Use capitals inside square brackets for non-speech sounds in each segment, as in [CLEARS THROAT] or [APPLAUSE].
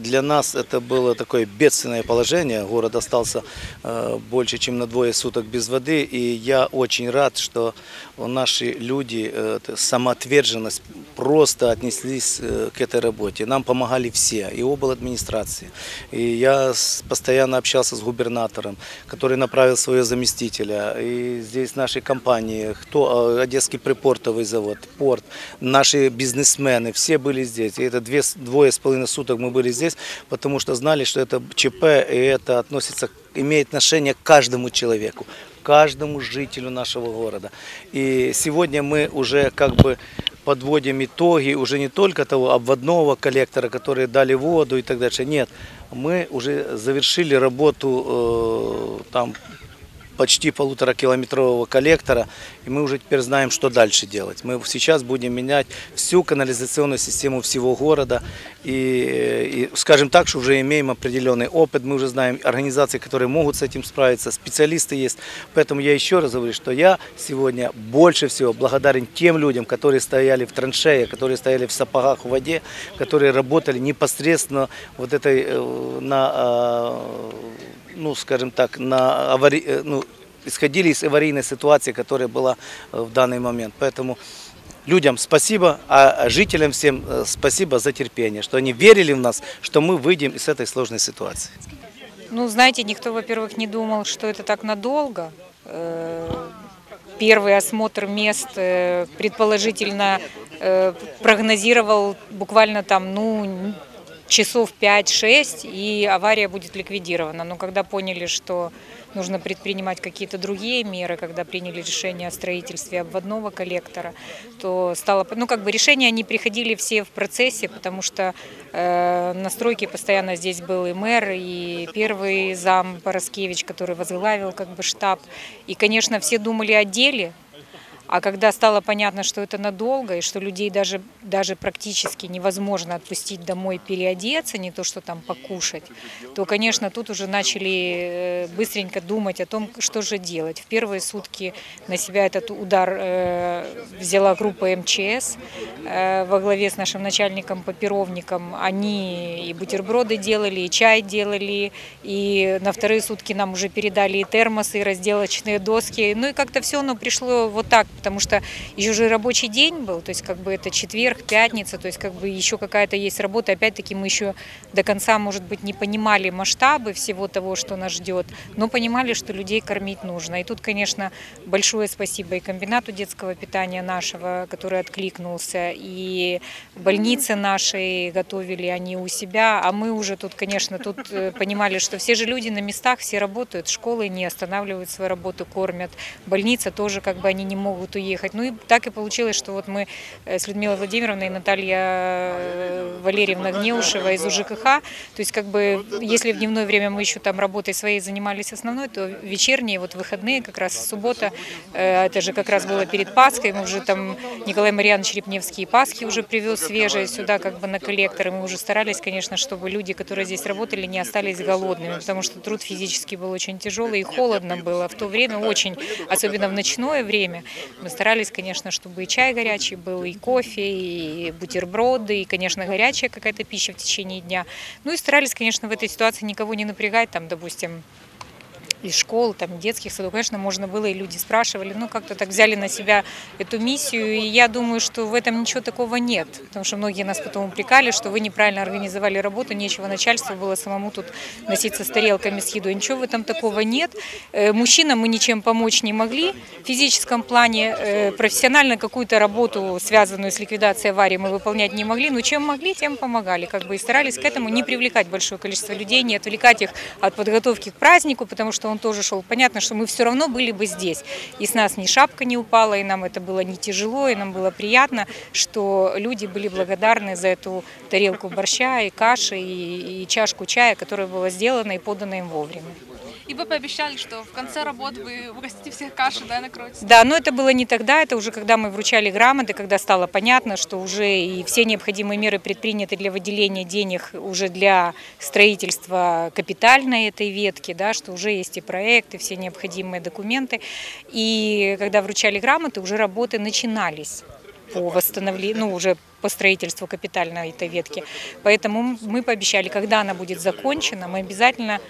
для нас это было такое бедственное положение. Город остался э, больше, чем на двое суток без воды. И я очень рад, что наши люди, э, самоотверженность, просто отнеслись э, к этой работе. Нам помогали все, и обл. администрации. И я постоянно общался с губернатором, который направил своего заместителя. И здесь наши компании, кто, Одесский припортовый завод, порт, наши бизнесмены, все были здесь. И это две, двое с половиной суток мы были здесь, потому что знали, что это ЧП, и это относится, имеет отношение к каждому человеку, каждому жителю нашего города. И сегодня мы уже как бы подводим итоги уже не только того обводного коллектора, которые дали воду и так дальше. Нет, мы уже завершили работу э, там почти полутора километрового коллектора, и мы уже теперь знаем, что дальше делать. Мы сейчас будем менять всю канализационную систему всего города, и, и, скажем так, что уже имеем определенный опыт, мы уже знаем организации, которые могут с этим справиться, специалисты есть. Поэтому я еще раз говорю, что я сегодня больше всего благодарен тем людям, которые стояли в траншее, которые стояли в сапогах в воде, которые работали непосредственно вот этой э, на э, ну, скажем так, на авари... э, ну, исходили из аварийной ситуации, которая была э, в данный момент. Поэтому людям спасибо, а жителям всем э, спасибо за терпение, что они верили в нас, что мы выйдем из этой сложной ситуации. Ну, знаете, никто, во-первых, не думал, что это так надолго. Первый осмотр мест предположительно прогнозировал буквально там, ну, часов 5-6, и авария будет ликвидирована. Но когда поняли, что нужно предпринимать какие-то другие меры, когда приняли решение о строительстве обводного коллектора, то стало, ну как бы решения они приходили все в процессе, потому что э, на стройке постоянно здесь был и мэр, и первый зам Пороскевич, который возглавил как бы штаб. И, конечно, все думали о деле, а когда стало понятно, что это надолго, и что людей даже, даже практически невозможно отпустить домой переодеться, не то что там покушать, то, конечно, тут уже начали э, быстренько думать о том, что же делать. В первые сутки на себя этот удар э, взяла группа МЧС э, во главе с нашим начальником Попировником. Они и бутерброды делали, и чай делали, и на вторые сутки нам уже передали и термосы, и разделочные доски. Ну и как-то все оно пришло вот так, потому что еще же рабочий день был, то есть как бы это четверг, пятница, то есть как бы еще какая-то есть работа. Опять-таки мы еще до конца, может быть, не понимали масштабы всего того, что нас ждет, но понимали, что людей кормить нужно. И тут, конечно, большое спасибо и комбинату детского питания нашего, который откликнулся, и больницы наши готовили они у себя, а мы уже тут, конечно, тут э, понимали, что все же люди на местах, все работают, школы не останавливают свою работу, кормят, больница тоже как бы они не могут уехать. Ну и так и получилось, что вот мы э, с Людмилой Владимировной и Наталья э, Валерьевна Гнеушева из УЖКХ, то есть как бы если в дневное время мы еще там работой своей занимались основной, то вечерние, вот выходные, как раз суббота, э, это же как раз было перед Пасхой, мы уже там Николай Марьянович Репневский Пасхи уже привез свежие сюда как бы на коллекторы, мы уже старались, конечно, чтобы люди, которые здесь работали, не остались голодными, потому что труд физически был очень тяжелый и холодно было в то время очень, особенно в ночное время. Мы старались, конечно, чтобы и чай горячий был, и кофе, и бутерброды, и, конечно, горячая какая-то пища в течение дня. Ну и старались, конечно, в этой ситуации никого не напрягать, там, допустим, из школ, там, детских садов, конечно, можно было, и люди спрашивали, ну, как-то так взяли на себя эту миссию, и я думаю, что в этом ничего такого нет, потому что многие нас потом упрекали, что вы неправильно организовали работу, нечего начальству было самому тут носиться с тарелками с едой, ничего в этом такого нет. Э, Мужчинам мы ничем помочь не могли. В физическом плане, э, профессионально какую-то работу, связанную с ликвидацией аварии, мы выполнять не могли, но чем могли, тем помогали, как бы и старались к этому не привлекать большое количество людей, не отвлекать их от подготовки к празднику, потому что он тоже шел. Понятно, что мы все равно были бы здесь. И с нас ни шапка не упала, и нам это было не тяжело, и нам было приятно, что люди были благодарны за эту тарелку борща и каши, и, и чашку чая, которая была сделана и подана им вовремя. И вы пообещали, что в конце работ вы угостите всех кашей, да, накроете? Да, но это было не тогда, это уже когда мы вручали грамоты, когда стало понятно, что уже и все необходимые меры предприняты для выделения денег уже для строительства капитальной этой ветки, да, что уже есть и проекты, все необходимые документы. И когда вручали грамоты, уже работы начинались. По восстановлению, ну, уже по строительству капитальной этой ветки. Поэтому мы пообещали, когда она будет закончена, мы обязательно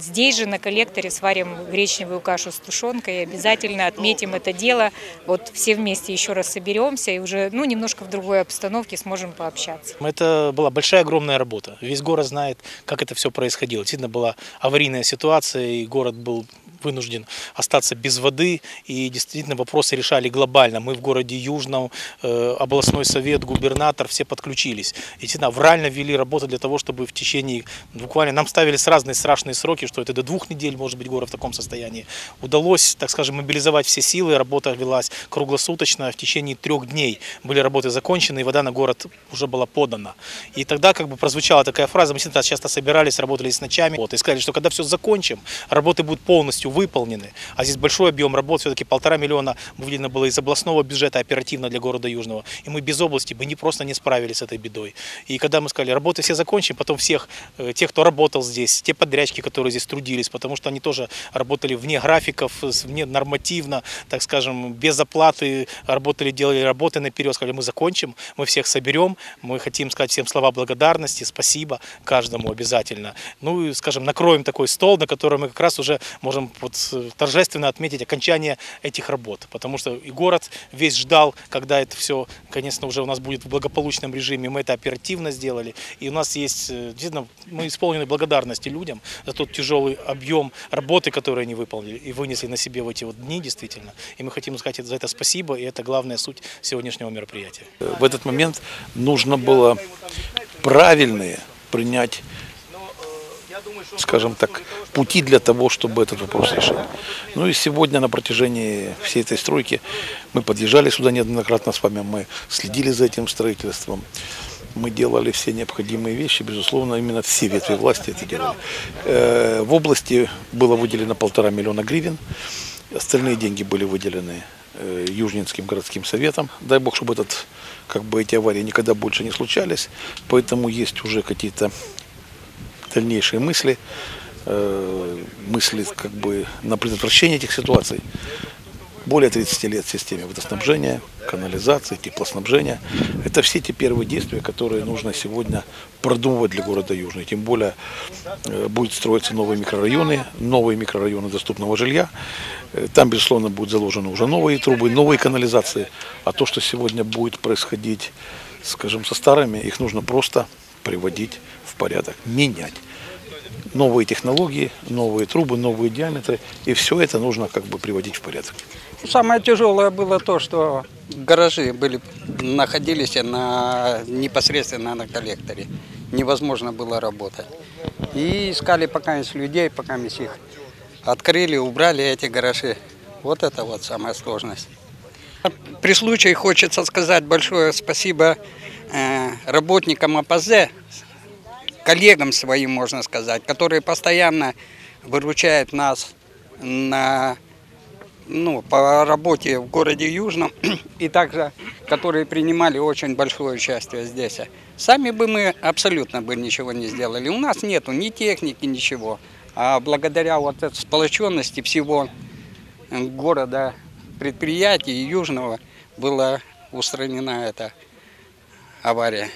здесь же на коллекторе сварим гречневую кашу с тушенкой и обязательно отметим это дело. Вот все вместе еще раз соберемся и уже ну, немножко в другой обстановке сможем пообщаться. Это была большая, огромная работа. Весь город знает, как это все происходило. Действительно, была аварийная ситуация, и город был вынужден остаться без воды. И действительно вопросы решали глобально. Мы в городе Южном, э, областной совет, губернатор, все подключились. И действительно, аврально вели работу для того, чтобы в течение, буквально, нам ставили с разные страшные сроки, что это до двух недель может быть город в таком состоянии. Удалось, так скажем, мобилизовать все силы, работа велась круглосуточно. В течение трех дней были работы закончены, и вода на город уже была подана. И тогда как бы прозвучала такая фраза, мы всегда часто собирались, работали с ночами, вот, и сказали, что когда все закончим, работы будут полностью выполнены. А здесь большой объем работ, все-таки полтора миллиона выделено было из областного бюджета оперативно для города Южного. И мы без области бы не просто не справились с этой бедой. И когда мы сказали, работы все закончим, потом всех, э, тех, кто работал здесь, те подрядчики, которые здесь трудились, потому что они тоже работали вне графиков, вне нормативно, так скажем, без оплаты, работали, делали работы наперед, сказали, мы закончим, мы всех соберем, мы хотим сказать всем слова благодарности, спасибо каждому обязательно. Ну и, скажем, накроем такой стол, на котором мы как раз уже можем вот э, торжественно отметить окончание этих работ, потому что и город весь ждал, когда это все, конечно, уже у нас будет в благополучном режиме, мы это оперативно сделали, и у нас есть, э, действительно, мы исполнены благодарности людям за тот тяжелый объем работы, который они выполнили и вынесли на себе в эти вот дни, действительно, и мы хотим сказать за это спасибо, и это главная суть сегодняшнего мероприятия. В этот момент нужно было правильные принять, скажем так, пути для того, чтобы этот вопрос решить. Ну и сегодня на протяжении всей этой стройки мы подъезжали сюда неоднократно с вами, мы следили за этим строительством. Мы делали все необходимые вещи, безусловно, именно все ветви власти это делали. Э, В области было выделено полтора миллиона гривен, остальные деньги были выделены э, Южнинским городским советом. Дай бог, чтобы этот, как бы эти аварии никогда больше не случались. Поэтому есть уже какие-то дальнейшие мысли, э, мысли как бы на предотвращение этих ситуаций. Более 30 лет в системе водоснабжения, канализации, теплоснабжения. Это все те первые действия, которые нужно сегодня продумывать для города Южный. Тем более э, будут строиться новые микрорайоны, новые микрорайоны доступного жилья. Э, Там, безусловно, будут заложены уже новые трубы, новые канализации. А то, что сегодня будет происходить, скажем, со старыми, их нужно просто приводить порядок, менять новые технологии, новые трубы, новые диаметры. И все это нужно как бы приводить в порядок. Самое тяжелое было то, что гаражи были, находились на, непосредственно на коллекторе. Невозможно было работать. И искали пока из людей, пока мы их открыли, убрали эти гаражи. Вот это вот самая сложность. При случае хочется сказать большое спасибо э, работникам АПЗ, коллегам своим, можно сказать, которые постоянно выручают нас на, ну, по работе в городе Южном [CLEARS THROAT] и также, которые принимали очень большое участие здесь. Сами бы мы абсолютно бы ничего не сделали. У нас нету ни техники, ничего. А благодаря вот этой сплоченности всего города, предприятий Южного была устранена эта авария.